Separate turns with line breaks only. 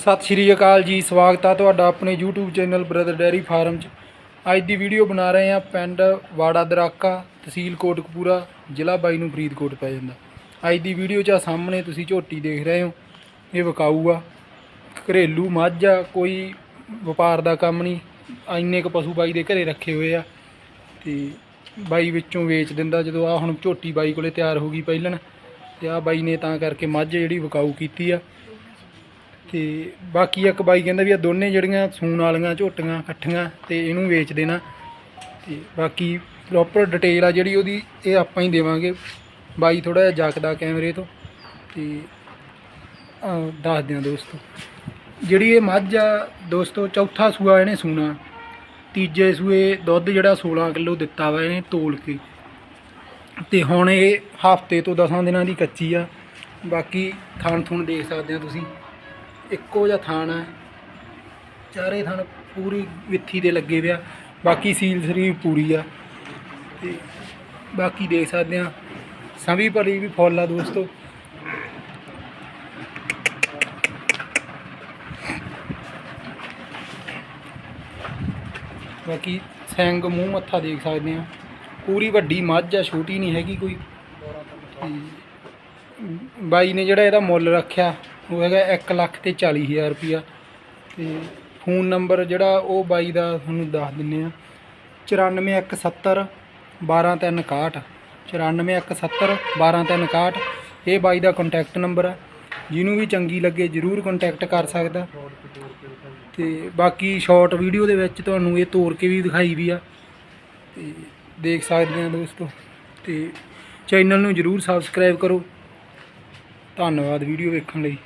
ਸਤਿ ਸ਼੍ਰੀ ਅਕਾਲ ਜੀ, ਸਵਾਗਤ ਆ ਤੁਹਾਡਾ ਆਪਣੇ YouTube channel brother dairy farm 'ਚ। ਅੱਜ ਦੀ ਵੀਡੀਓ ਬਣਾ ਰਹੇ ਆ ਪਿੰਡ ਵਾੜਾ ਦਰਾਕਾ, ਤਹਿਸੀਲ ਕੋਟਕਪੂਰਾ, ਜ਼ਿਲ੍ਹਾ ਬਾਈ ਨੂੰ ਫਰੀਦਕੋਟ ਪੈ ਜਾਂਦਾ। ਅੱਜ ਦੀ ਵੀਡੀਓ 'ਚ ਆ ਸਾਹਮਣੇ ਤੁਸੀਂ ਝੋਟੀ ਦੇਖ ਰਹੇ ਹੋ, ਇਹ ਵਿਕਾਊ ਆ। ਘਰੇਲੂ ਮੱਝ ਆ, ਕੋਈ ਵਪਾਰ ਦਾ ਕੰਮ ਨਹੀਂ, ਇੰਨੇ ਕੁ ਪਸ਼ੂ ਬਾਈ ਦੇ ਘਰੇ ਰੱਖੇ ਹੋਏ ਆ। ਤੇ ਬਾਈ ਵਿੱਚੋਂ ਵੇਚ ਦਿੰਦਾ ਜਦੋਂ ਆ ਹੁਣ ਝੋਟੀ ਬਾਈ ਕੋਲੇ ਤਿਆਰ ਹੋ ਗਈ ਪਹਿਲਾਂ ਤੇ ਆ ਬਾਈ ਨੇ ਤਾਂ ਕਰਕੇ ਮੱਝ ਜਿਹੜੀ ਵਿਕਾਊ ਕੀਤੀ ਆ। ਤੇ ਬਾਕੀ ਇੱਕ ਬਾਈ ਕਹਿੰਦਾ ਵੀ ਆ ਦੋਨੇ ਜਿਹੜੀਆਂ ਸੂਣ ਵਾਲੀਆਂ, ਝੋਟੀਆਂ ਇਕੱਠੀਆਂ ਤੇ ਇਹਨੂੰ ਵੇਚ ਦੇਣਾ। ਤੇ ਬਾਕੀ ਪ੍ਰੋਪਰ ਡਿਟੇਲ ਆ ਜਿਹੜੀ ਉਹਦੀ, ਇਹ ਆਪਾਂ ਹੀ ਦੇਵਾਂਗੇ। ਬਾਈ ਥੋੜਾ ਜਿਹਾ ਜੱਕਦਾ ਕੈਮਰੇ ਤੋਂ ਤੇ, ਅਹ, ਦੱਸ ਦਿਆਂ ਦੋਸਤੋ। ਜਿਹੜੀ ਇਹ ਮੱਝ ਆ, ਦੋਸਤੋ, ਚੌਥਾ ਸੂਆ ਇਹਨੇ ਸੂਣਾ। ਤੀਜੇ ਸੂਏ ਦੁੱਧ ਜਿਹੜਾ 16 ਕਿਲੋ ਦਿੱਤਾ ਵਾ ਇਹਨੇ ਤੋਲ ਕੇ। ਤੇ ਹੁਣ ਇਹ ਹਫ਼ਤੇ ਤੋਂ 10 ਦਿਨਾਂ ਦੀ ਕੱਚੀ ਆ। ਬਾਕੀ ਥਣ ਥੁਣ ਦੇਖ ਸਕਦੇ ਆ ਤੁਸੀਂ। ਇੱਕੋ ਜਿਹਾ ਥਣ ਆ ਚਾਰੇ ਥਣ ਪੂਰੀ ਵਿੱਥੀ ਦੇ ਲੱਗੇ ਪਿਆ ਬਾਕੀ ਸੀਲ ਸਰੀਰ ਪੂਰੀ ਆ। ਤੇ ਬਾਕੀ ਦੇਖ ਸਕਦੇ ਆ। ਸਵੀ ਭਲੀ ਵੀ ਫੁੱਲ ਆ ਦੋਸਤੋ। ਬਾਕੀ ਸਿੰਘ ਮੂੰਹ ਮੱਥਾ ਦੇਖ ਸਕਦੇ ਆ। ਪੂਰੀ ਵੱਡੀ ਮੱਝ ਆ, ਛੋਟੀ ਨਹੀਂ ਹੈਗੀ ਕੋਈ। ਬਾਈ ਨੇ ਜਿਹੜਾ ਇਹਦਾ ਮੁੱਲ ਰੱਖਿਆ। ਉਹ ਹੈਗਾ 1 ਲੱਖ ਤੇ 40 ਹਜ਼ਾਰ ਰੁਪਿਆ ਤੇ ਫੋਨ ਨੰਬਰ ਜਿਹੜਾ ਉਹ ਬਾਈ ਦਾ ਤੁਹਾਨੂੰ ਦੱਸ ਦਿੰਨੇ ਆ। 94170 12361 94170 12361 ਇਹ ਬਾਈ ਦਾ ਕੰਟੈਕਟ ਨੰਬਰ ਆ। ਜਿਹਨੂੰ ਵੀ ਚੰਗੀ ਲੱਗੇ ਜਰੂਰ ਕੰਟੈਕਟ ਕਰ ਸਕਦਾ। ਤੇ ਬਾਕੀ ਸ਼ਾਰਟ ਵੀਡੀਓ ਦੇ ਵਿੱਚ ਤੁਹਾਨੂੰ ਇਹ ਤੋੜ ਕੇ ਵੀ ਦਿਖਾਈ ਵੀ ਆ। ਤੇ ਦੇਖ ਸਕਦੇ ਆ ਦੋਸਤੋ। ਤੇ ਚੈਨਲ ਨੂੰ ਜਰੂਰ ਸਬਸਕ੍ਰਾਈਬ ਕਰੋ। ਧੰਨਵਾਦ ਵੀਡੀਓ ਵੇਖਣ ਲਈ।